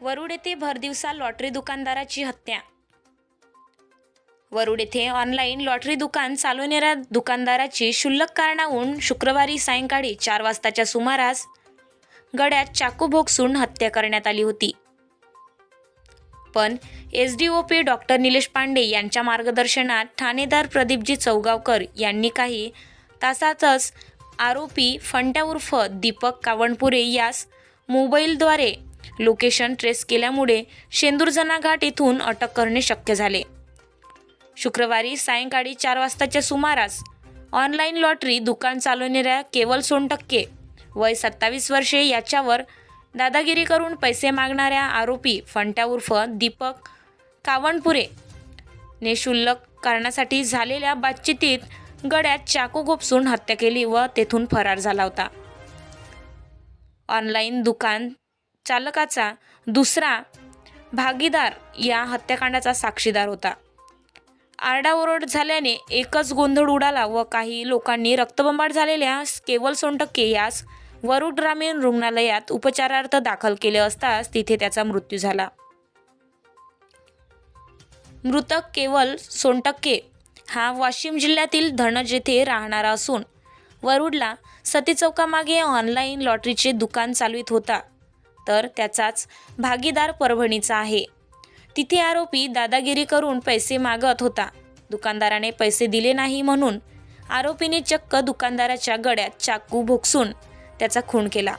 वरुड येथे भरदिवसा लॉटरी दुकानदाराची हत्या. वरुड येथे ऑनलाईन लॉटरी दुकान चालवणाऱ्या दुकानदाराची क्षुल्लक कारणाहून शुक्रवारी सायंकाळी चार वाजताच्या सुमारास गळ्यात चाकू भोगसून हत्या करण्यात आली होती. पण S D O P doctor Nilesh Pande यांच्या मार्गदर्शनात ठाणेदार प्रदीपजी चौगावकर यांनी काही तासातच आरोपी फंट्या उर्फ दीपक कावणपुरे यास मोबाईलद्वारे लोकेशन ट्रेस केल्यामुळे शेंदूरजना घाट येथून अटक करणे शक्य झाले. शुक्रवारी सायंकाळी चार वाजताच्या सुमारास ऑनलाईन लॉटरी दुकान चालवणाऱ्या केवल सोनटक्के वय सत्तावीस वर्षे याच्यावर दादागिरी करून पैसे मागणाऱ्या आरोपी फंट्या उर्फ दीपक कावणपुरे ने कारणासाठी झालेल्या बातचितीत गळ्यात चाकू गोपसून हत्या केली व तेथून फरार झाला होता. ऑनलाईन दुकान चालकाचा दुसरा भागीदार या हत्याकांडाचा साक्षीदार होता. आरडाओरड झाल्याने एकच गोंधळ उडाला व काही लोकांनी रक्तबंबाळ झालेल्या केवल सोनटक्के यास वरुड ग्रामीण रुग्णालयात उपचारार्थ दाखल केले असताच तिथे त्याचा मृत्यू झाला. मृतक केवल सोनटक्के हा वाशिम जिल्ह्यातील धनज येथे राहणारा असून वरुडला सती चौकामागे ऑनलाईन लॉटरीचे दुकान चालवित होता. तर त्याचाच भागीदार परभणीचा आहे. तिथे आरोपी दादागिरी करून पैसे मागत होता. दुकानदाराने पैसे दिले नाही म्हणून आरोपीने चक्क दुकानदाराच्या गळ्यात चाकू भोगसून त्याचा खून केला.